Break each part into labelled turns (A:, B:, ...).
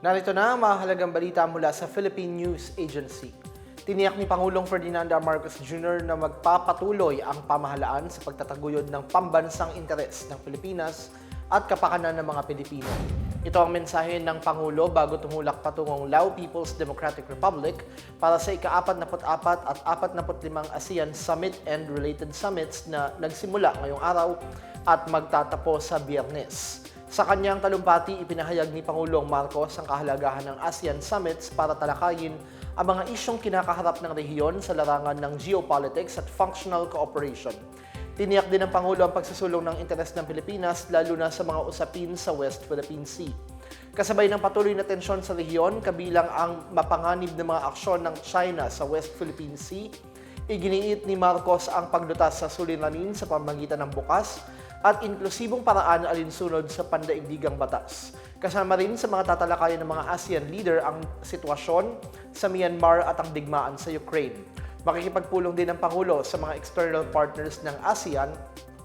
A: Narito na ang mahalagang balita mula sa Philippine News Agency. Tiniyak ni Pangulong Ferdinand. Marcos Jr. na magpapatuloy ang pamahalaan sa pagtataguyod ng pambansang interes ng Pilipinas at kapakanan ng mga Pilipino. Ito ang mensahe ng Pangulo bago tumulak patungong Lao People's Democratic Republic para sa ika-44 at 45 ASEAN Summit and related summits na nagsimula ngayong araw at magtatapos sa biyernes. Sa kanyang talumpati, ipinahayag ni Pangulong Marcos ang kahalagahan ng ASEAN Summits para talakayin ang mga isyong kinakaharap ng rehiyon sa larangan ng geopolitics at functional cooperation. Tiniyak din ng Pangulo ang pagsusulong ng interes ng Pilipinas lalo na sa mga usapin sa West Philippine Sea. Kasabay ng patuloy na tensyon sa rehiyon, kabilang ang mapanganib na mga aksyon ng China sa West Philippine Sea, iginiit ni Marcos ang paglutas sa suliranin sa pamagitan ng bukas at inklusibong paraan alinsunod sa pandaigdigang batas. Kasama rin sa mga tatalakayan ng mga ASEAN leader ang sitwasyon sa Myanmar at ang digmaan sa Ukraine. Makikipagpulong din ng Pangulo sa mga external partners ng ASEAN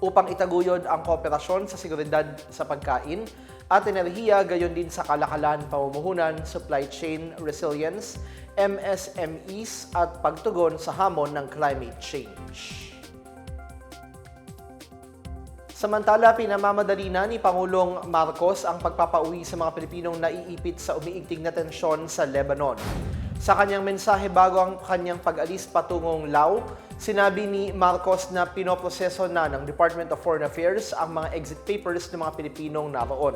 A: upang itaguyod ang kooperasyon sa seguridad sa pagkain at enerhiya gayon din sa kalakalan, pamumuhunan, supply chain resilience, MSMEs at pagtugon sa hamon ng climate change. Samantala, pinamamadali na ni Pangulong Marcos ang pagpapauwi sa mga Pilipinong naiipit sa umiigting na tensyon sa Lebanon. Sa kanyang mensahe bago ang kanyang pag-alis patungong Lao, sinabi ni Marcos na pinoproseso na ng Department of Foreign Affairs ang mga exit papers ng mga Pilipinong naroon.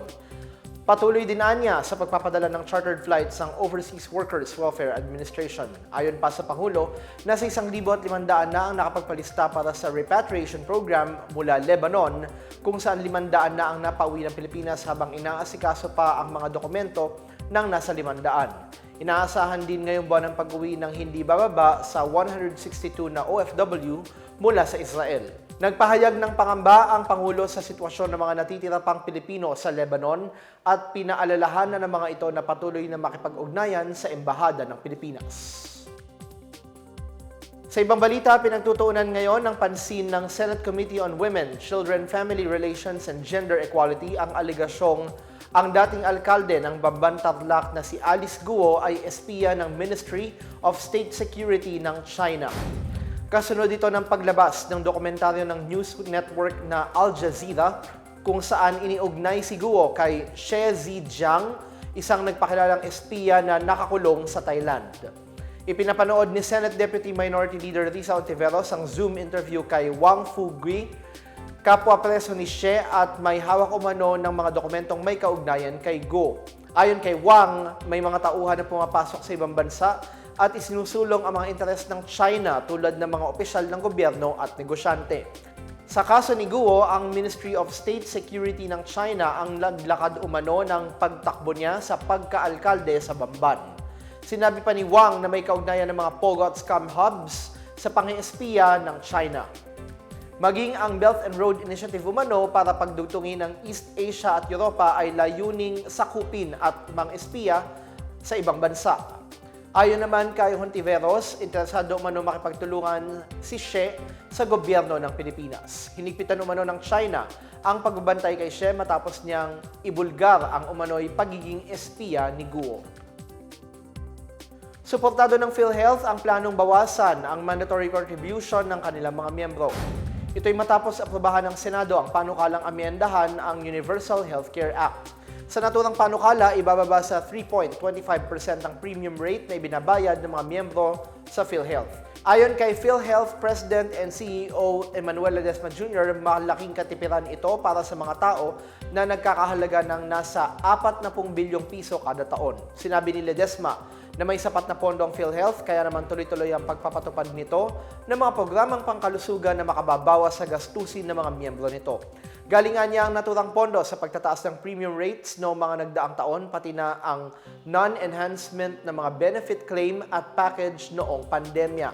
A: Patuloy din niya sa pagpapadala ng chartered flights ng Overseas Workers Welfare Administration. Ayon pa sa Pangulo, nasa 1,500 na ang nakapagpalista para sa repatriation program mula Lebanon, kung saan 500 na ang napauwi ng Pilipinas habang inaasikaso pa ang mga dokumento ng nasa 500. Inaasahan din ngayong buwan ang pag-uwi ng hindi bababa sa 162 na OFW mula sa Israel. Nagpahayag ng pangamba ang Pangulo sa sitwasyon ng mga natitira pang Pilipino sa Lebanon at pinaalalahan na ng mga ito na patuloy na makipag-ugnayan sa Embahada ng Pilipinas. Sa ibang balita, pinagtutuunan ngayon ng pansin ng Senate Committee on Women, Children, Family Relations and Gender Equality ang aligasyong ang dating alkalde ng Bamban Tarlac na si Alice Guo ay espiya ng Ministry of State Security ng China. Kasunod ito ng paglabas ng dokumentaryo ng news network na Al Jazeera kung saan iniugnay si Guo kay She Zijiang, isang nagpakilalang espiya na nakakulong sa Thailand. Ipinapanood ni Senate Deputy Minority Leader Risa Ontiveros ang Zoom interview kay Wang Fugui, kapwa preso ni She at may hawak umano ng mga dokumentong may kaugnayan kay Go. Ayon kay Wang, may mga tauhan na pumapasok sa ibang bansa at isinusulong ang mga interes ng China tulad ng mga opisyal ng gobyerno at negosyante. Sa kaso ni Guo, ang Ministry of State Security ng China ang naglakad umano ng pagtakbo niya sa pagkaalkalde sa Bamban. Sinabi pa ni Wang na may kaugnayan ng mga pogo at scam hubs sa pangi-espiya ng China. Maging ang Belt and Road Initiative umano para pagdugtungin ng East Asia at Europa ay layuning sakupin at mang-espiya sa ibang bansa. Ayon naman kay Hontiveros, interesado umano makipagtulungan si She sa gobyerno ng Pilipinas. Hinigpitan umano ng China ang pagbabantay kay She matapos niyang ibulgar ang umano'y pagiging espiya ni Guo. Suportado ng PhilHealth ang planong bawasan ang mandatory contribution ng kanilang mga miyembro. Ito'y matapos aprobahan ng Senado ang panukalang amyendahan ang Universal Healthcare Act. Sa naturang panukala, ibababa sa 3.25% ang premium rate na ibinabayad ng mga miyembro sa PhilHealth. Ayon kay PhilHealth President and CEO Emmanuel Ledesma Jr., malaking katipiran ito para sa mga tao na nagkakahalaga ng nasa 40 bilyong piso kada taon. Sinabi ni Ledesma na may sapat na pondo ang PhilHealth kaya naman tuloy-tuloy ang pagpapatupad nito ng mga programang pangkalusugan na makababawas sa gastusin ng mga miyembro nito. Galingan niya ang naturang pondo sa pagtataas ng premium rates noong mga nagdaang taon pati na ang non-enhancement ng mga benefit claim at package noong pandemya.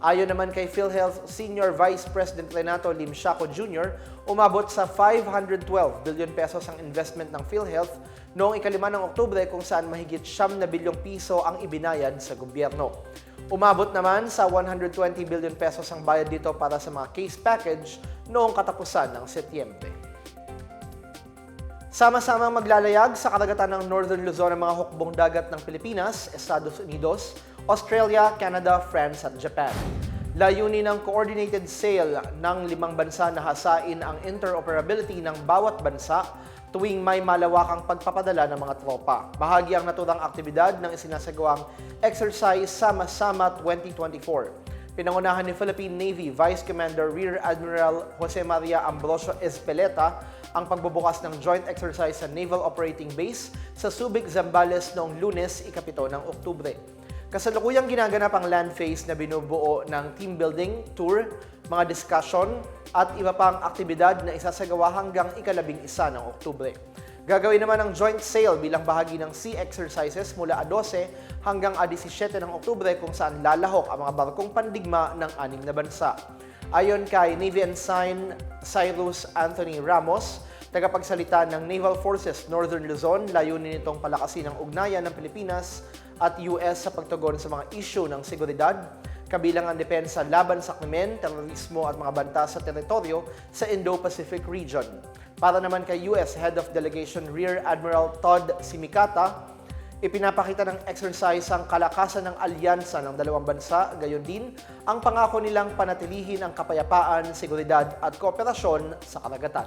A: Ayon naman kay PhilHealth Senior Vice President Renato Limshaco Jr., umabot sa 512 billion pesos ang investment ng PhilHealth noong ikalima ng Oktubre kung saan mahigit siyam na bilyong piso ang ibinayad sa gobyerno. Umabot naman sa 120 billion pesos ang bayad dito para sa mga case package noong katapusan ng Setyembre. Sama-samang maglalayag sa karagatan ng Northern Luzon ang mga hukbong dagat ng Pilipinas, Estados Unidos, Australia, Canada, France at Japan. Layunin ng coordinated sail ng limang bansa na hasain ang interoperability ng bawat bansa tuwing may malawakang pagpapadala ng mga tropa. Bahagi ang naturang aktibidad ng isinasagawang Exercise Sama-Sama 2024. Pinangunahan ni Philippine Navy Vice Commander Rear Admiral Jose Maria Ambrosio Espeleta ang pagbubukas ng joint exercise sa Naval Operating Base sa Subic, Zambales noong lunes, ikapito ng Oktubre. Kasalukuyang ginaganap ang land phase na binubuo ng team building, tour, mga discussion at iba pang aktibidad na isasagawa hanggang ikalabing isa ng Oktubre. Gagawin naman ang joint sail bilang bahagi ng sea exercises mula a 12 hanggang a 17 ng Oktubre kung saan lalahok ang mga barkong pandigma ng anim na bansa. Ayon kay Navy Ensign Cyrus Anthony Ramos, tagapagsalita ng Naval Forces Northern Luzon, layunin nitong palakasin ang ugnayan ng Pilipinas at US sa pagtugon sa mga isyu ng seguridad, kabilang ang depensa laban sa krimen, terorismo at mga banta sa teritoryo sa Indo-Pacific region. Para naman kay US Head of Delegation Rear Admiral Todd Simicata, ipinapakita ng exercise ang kalakasan ng alyansa ng dalawang bansa, gayon din ang pangako nilang panatilihin ang kapayapaan, seguridad at kooperasyon sa karagatan.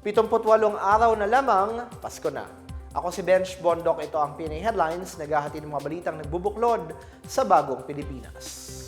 A: 78 araw na lamang, Pasko na. Ako si Bench Bondok, ito ang PNA Headlines, naghahati ng mga balitang nagbubuklod sa bagong Pilipinas.